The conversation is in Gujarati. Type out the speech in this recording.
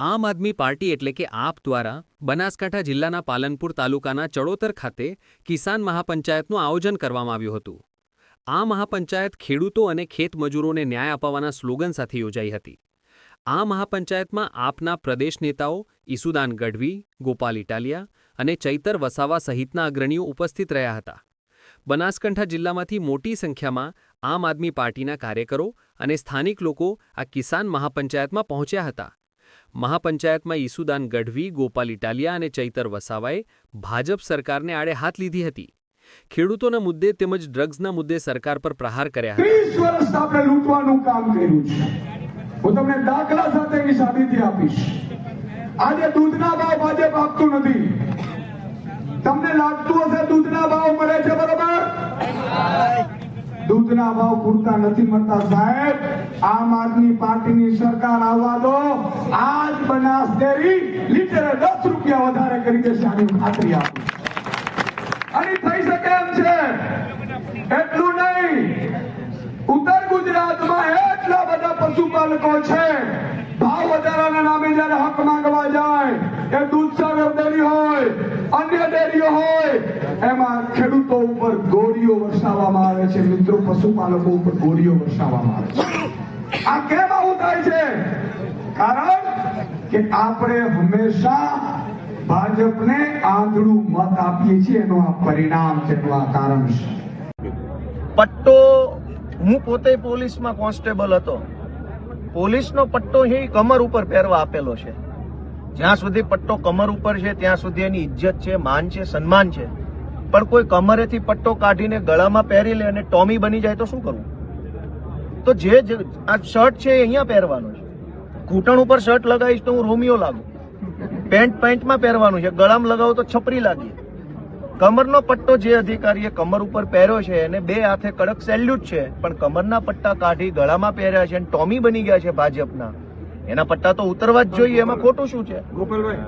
આમ આદમી પાર્ટી એટલે કે આપ દ્વારા બનાસકાંઠા જિલ્લાના પાલનપુર તાલુકાના ચડોતર ખાતે કિસાન મહાપંચાયતનું આયોજન કરવામાં આવ્યું હતું. આ મહાપંચાયત ખેડૂતો અને ખેતમજૂરોને ન્યાય અપાવવાના સ્લોગન સાથે યોજાઈ હતી. આ મહાપંચાયતમાં આપના પ્રદેશ નેતાઓ ઈસુદાન ગઢવી, ગોપાલ ઇટાલિયા અને ચૈતર વસાવા સહિતના અગ્રણીઓ ઉપસ્થિત રહ્યા હતા. બનાસકાંઠા જિલ્લામાંથી મોટી સંખ્યામાં આમ આદમી પાર્ટીના કાર્યકરો અને સ્થાનિક લોકો આ કિસાન મહાપંચાયતમાં પહોંચ્યા હતા. મહાપંચાયતમાં ઈસુદાન ગઢવી, ગોપાલ ઇટાલિયા અને ચૈતર વસાવાએ ભાજપ સરકારને આડે હાથ લીધી હતી. ખેડૂતોના મુદ્દે તેમજ ડ્રગ્સના મુદ્દે સરકાર પર પ્રહાર કર્યા હતા. આજે દૂધના ભાવ ભાજપ આપતું નથી. તમને લાગતું હશે દૂધના ભાવ મળે છે દૂધના ભાવ પૂરતા નથી મળતા સાહેબ. આમ આદમી પાર્ટીની સરકાર આવવા દો. આજ બનાસ ડેરી લીટરે દસ રૂપિયા વધારે કરી દેશે આની ખાતરી આપું. અને થઈ શકે એમ છે. એટલું નહીં. ઉત્તર ગુજરાતમાં એટલા બધા પશુપાલકો છે. ભાવ વધારાના નામે જયારે હક માંગવા જાય, એ દૂધસાગર ડેરી હોય, અન્ય ડેરીઓ હોય, એમાં ખેડૂતો ગોળીઓ વરસાવવામાં આવે છે. મિત્રો, પશુપાલકો ઉપર ગોળીઓ વરસાવવામાં આવે છે. આ કેમ આવું થાય છે? કારણ કે આપણે હંમેશા ભાજપને આંધળું મત આપીએ છીએ. એનું આ પરિણામ છે, એનું આ કારણ છે. પટ્ટો, હું પોતે પોલીસમાં કોન્સ્ટેબલ હતો. પોલીસનો પટ્ટો એ કમર ઉપર પહેરવા આપેલો છે. જ્યાં સુધી પટ્ટો કમર ઉપર છે, ત્યાં સુધી એની ઇજ્જત છે, માન છે, સન્માન છે. પણ કોઈ કમરેથી પટ્ટો કાઢીને ગળામાં પહેરી લે અને ટોમી બની જાય તો શું કરવું? તો જે આ શર્ટ છે એ અહીંયા પહેરવાનો છે. ઘૂંટણ ઉપર શર્ટ લગાવીશ તો હું રોમિયો લાગુ. પેન્ટ પેન્ટમાં પહેરવાનું છે. ગળામાં લગાવો તો છપરી લાગી. કમરનો પટ્ટો જે અધિકારીએ કમર ઉપર પહેર્યો છે એને બે હાથે કડક સેલ્યુટ છે, પણ કમરના પટ્ટા કાઢી ગળામાં પહેર્યા છે અને ટોમી બની ગયા છે ભાજપના. એના પટ્ટા તો ઉતરવા જ જોઈએ. એમાં ખોટું શું છે? ગોપાલભાઈ